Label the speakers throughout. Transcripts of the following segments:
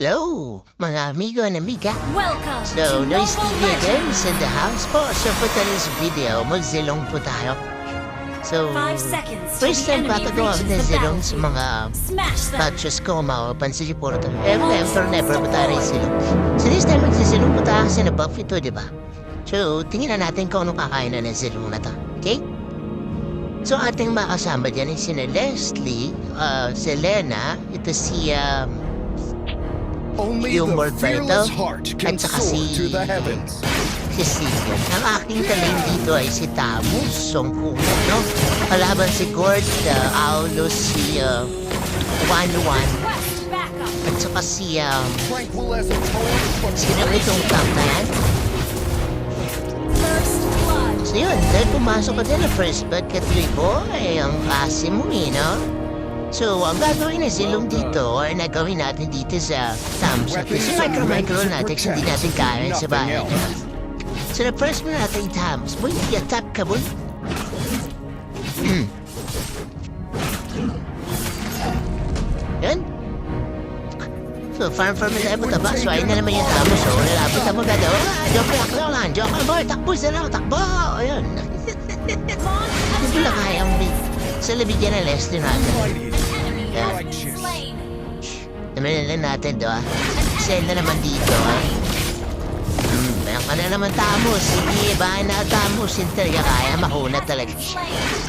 Speaker 1: Hello, mga amigo and amiga.
Speaker 2: Welcome
Speaker 1: So,
Speaker 2: to
Speaker 1: Noise TV again is in the house po. So, for today's video, magzilong po tayo. So, first time patagawa
Speaker 2: reaches
Speaker 1: ng zilong sa mga patches ko, niyo po ito. Ever, ever, never po tayo rin silong. So, this time magsisilong po tayo kasi na-buff ito, di ba? So, tingnan na natin kung anong kakain na ng zilong na to. Okay? So, ating makasama dyan is si Leslie, uh, Selena, ito si, um,
Speaker 3: Only
Speaker 1: Yung
Speaker 3: the fearless heart can
Speaker 1: At saka
Speaker 3: soar
Speaker 1: si-
Speaker 3: to the heavens.
Speaker 1: Cecilia. Ang aking talim dito ay si Tamus Songkulo, no? Kalaban si Gord, uh, Aulus, si uh, Wan Wan, at saka si, um,
Speaker 3: but
Speaker 1: sino itong
Speaker 2: blood.
Speaker 1: So yun, dahil pumasok ka din na first blood ko, ay ang kasi mo eh, no? So, ang gagawin na silong dito, or nagawin natin dito sa Tams, at sa
Speaker 3: are
Speaker 1: micro-micro
Speaker 3: meant to
Speaker 1: natin, hindi natin kaya sa bahay. So, the first mo natin Tams, boy, tap ka, boy. Yan. So, farm farm na tayo mataba. So, ayun na naman yung tamo. So, lalapit na mo gada. Ah, joke lang, joke lang. Joke lang, boy. Takbo sila, takbo. Ayun. Hindi lang kaya ang big. Sa labigyan ng natin. Yeah.
Speaker 2: has been slain.
Speaker 1: Naman lang natin do ah. Send na naman dito ah. Hmm, meron ka na naman tamos. Sige, bahay na tamos. Hindi talaga kaya. Mahuna talaga.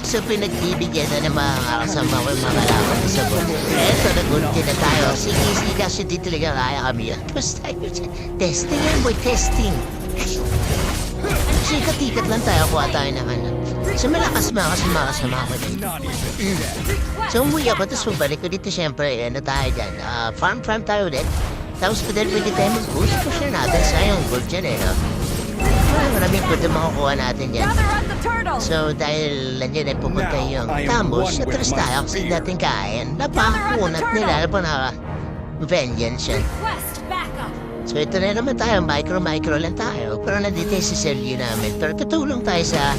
Speaker 1: So pinagbibigyan na ng mga kasama ko yung mga kalaban ko sa buwan. Eto, nag-ulti na tayo. Sige, sige kasi di talaga kaya kami. Tapos tayo dyan. Testing yan, boy. Testing. Sikat-ikat lang tayo. Kuha tayo ng ano. So malakas mga kasama kasama ko dito.
Speaker 3: not even dead.
Speaker 1: So umuwi ako, tapos pagbalik ko dito, syempre, ano tayo dyan, ah, farm farm tayo ulit. Tapos din pwede tayo mag-boost, push na natin, sayang gold dyan eh, no? Marami maraming good na makukuha natin dyan. So dahil nandiyan ay pupunta
Speaker 3: Now,
Speaker 1: yung Tres
Speaker 3: my
Speaker 1: tayo kasi dating kain. Napakunat nila, ano pa na vengeance yan. So ito na naman tayo, micro-micro lang tayo. Pero nandito yung si Sergio namin. Pero tutulong tayo sa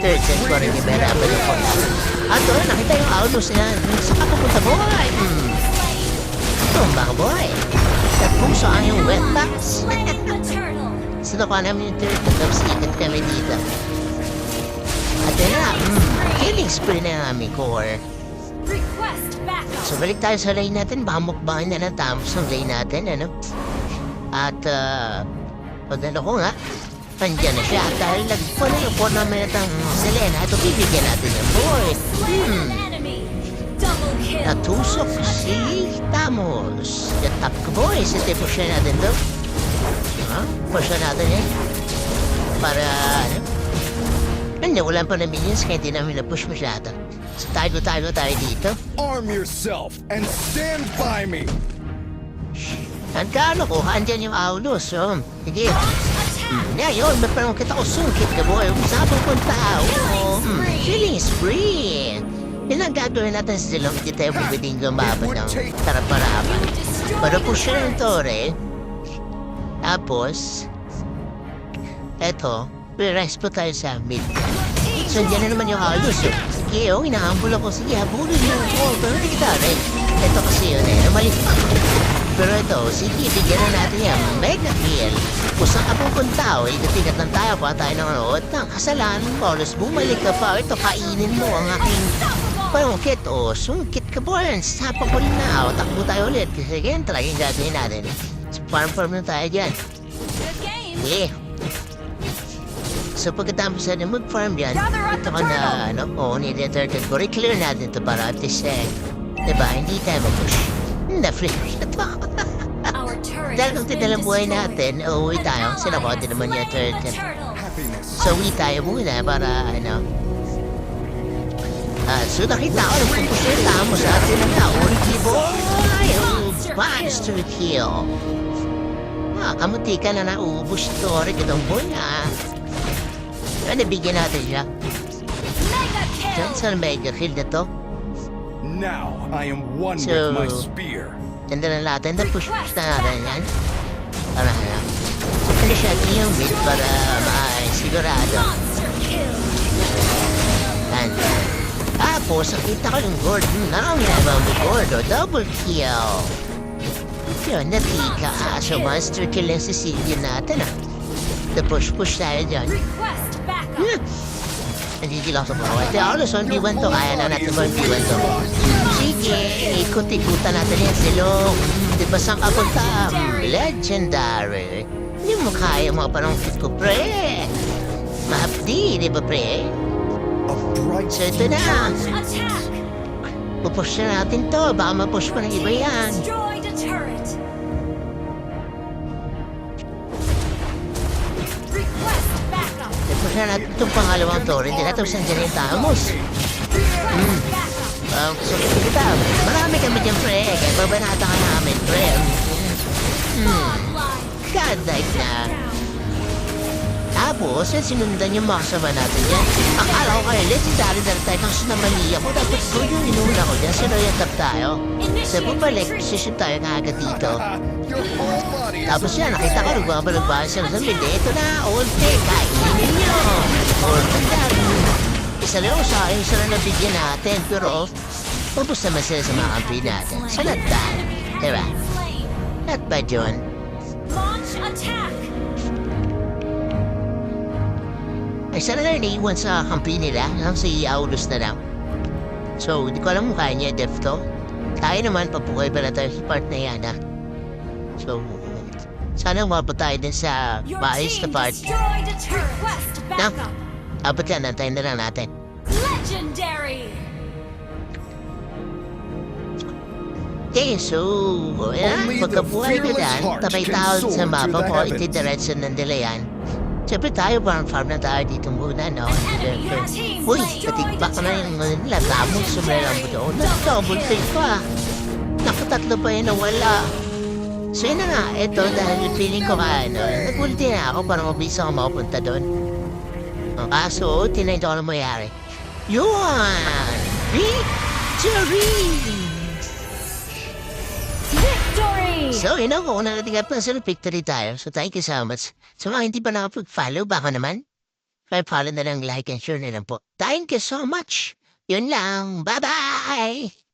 Speaker 1: third set ko rin, Ibera, balik ko na. At doon, nakita yung Aulus yan. Saan pupunta, boy? Hmm. Ito, mga boy. At kung saan yung wet box.
Speaker 2: Turtle.
Speaker 1: Ka namin yung third set, tapos ikat kami dito. At yun na, hmm, killing spree na yung aming core. So balik tayo sa lane natin, baka mukbangin na ng Tamos ng lane natin, ano? At, uh, pag ano ko nga, andyan na siya. Dahil nagpano yung tournament ang Selena, ito bibigyan natin boy.
Speaker 2: Slain
Speaker 1: Hmm, natusok si Tamos. Top ko boy, sa tipo siya natin to. Ha? Push na natin yan. Para, ano? Ano, wala pa na minions, kaya di namin na-push masyado. So tago-tago tayo dito.
Speaker 3: Arm yourself and stand by me.
Speaker 1: Ang ko, andyan yung Aulus, oh. Sige.
Speaker 2: Attack.
Speaker 1: Yeah, yun, may parang kita ko sungkit ka, boy. Kung saan pupunta, oh. Hmm, Killing spree. Yan ang gagawin natin sa. Hindi tayo pwedeng lumaban ng taraparapan.
Speaker 2: Destroy
Speaker 1: Para po siya ng tore. Tapos, eto, re-rest po tayo sa mid. So, dyan na naman yung Aulus, oh. Sige, oh, inaambol ako. Sige, habulin mo ako. Pero hindi kita rin. Ito kasi yun, eh. Namali Pero ito, sige, bigyan na natin yan. Mega kill. Kung saan ka pupunta, o ikatikat lang tayo, pa tayo ng ano, at ang kasalanan mo, alas bumalik ka pa, ito, kainin mo ang aking pangkit, o, sungkit ka po yan, sapa ko rin na, o, takbo tayo ulit, kasi ganyan talaga yung gagawin natin. Farm farm na tayo dyan. Yeah. So pagkatapos na mag-farm yan, ito ka na, ano, oo, nire-turtle ko. Re-clear natin to para at least, eh, diba, hindi tayo mag-push. Na-free na to. Dahil kung
Speaker 2: been
Speaker 1: tinalang buhay
Speaker 2: destroyed.
Speaker 1: natin, uuwi tayo. din naman yung turtle. So uwi tayo muna para, ano, Ah, so nakita ko, nagpupush yung tamo sa atin ng kaunti boy! Oh, monster kill! Ah, kamuti ka na naubos story ka itong boy, ah. Ano, nabigyan natin siya.
Speaker 2: Mega kill.
Speaker 1: Mega kill na to.
Speaker 3: Now I am one
Speaker 1: So-
Speaker 3: with my spear.
Speaker 1: Ganda na natin, na push push na natin yan. Para. Ano siya, yung mid para ma-sigurado.
Speaker 2: Kill.
Speaker 1: Yan. Tapos, nakita ko yung Gordon. Narami na ba ang Gordo? Double kill. Yun, natika. Ah, so monster kill ang Sicilian natin ah. The push-push tayo dyan.
Speaker 2: Backup.
Speaker 1: Hmm. Nagigil ako sa bawat. Kaya Alison, B1 to. Kaya na natin ba yung B1 to? Sige, ikot-ikutan natin yan silong. Di ba saan kapunta? Legendary. Hindi mo kaya mga panungkit ko, pre. Mahapdi, di ba, pre? So ito na. Pupush na natin to. Baka mapush pa ng iba yan. Pupush na natin itong pangalawang to. Hindi natin saan dyan yung tamos.
Speaker 2: Backup.
Speaker 1: Um, kita, marami kami dyan, pre. Kaya babanata ka namin, pre. Hmm. God na. Tapos, yan sinundan yung mga kasama natin yan. Akala ko kayo, legendary na tayo kasi namali ako. Tapos ko yung inuna ko dyan, sino yung tap tayo. Sa bumalik, position tayo nga agad dito. Tapos yan, nakita ko, nagbabalagbahan sila sa mili. Ito na, ulti, kainin ninyo. Ulti yan. Isa lang ako sa akin, isa lang nabigyan natin. Pero, naman sila sa mga kampi natin. So, not bad. Diba? Not bad yun.
Speaker 2: Launch attack.
Speaker 1: Ay, sana lang naiwan sa kampi nila. Lang si Aulus na lang. So, hindi ko alam mukha niya, Def to. Tayo naman, papukoy pala tayo sa part na yan, ha? So, sana umabot tayo din sa maayos na part. Na,
Speaker 2: backup.
Speaker 1: abot yan, antayin na lang natin.
Speaker 2: Legendary.
Speaker 1: Okay, so, yan,
Speaker 3: Only the
Speaker 1: pagkabuhay dyan,
Speaker 3: heart
Speaker 1: tabay
Speaker 3: can
Speaker 1: tao
Speaker 3: soar
Speaker 1: sa mapa
Speaker 3: the
Speaker 1: po,
Speaker 3: heavens.
Speaker 1: iti-direction ng nila yan. Siyempre tayo, parang farm na tayo dito muna, no? Uy,
Speaker 2: slain.
Speaker 1: patigbak na yung ano nila, damog sumera mo doon. Nag-double take pa. Nakatatlo pa yun na wala. So yun na nga, eto dahil feeling ko ka, ano, nag-ulti na ako para mabisa ako makapunta doon. Kaso, tinay ko ano mayari. Yun! Victory!
Speaker 2: Victory.
Speaker 1: So, yun ako, kung nakatingap na sa victory tayo. So, thank you so much. Sa mga hindi pa nakapag-follow, baka naman, pa-follow na lang, like and share na lang po. Thank you so much. Yun lang. Bye-bye!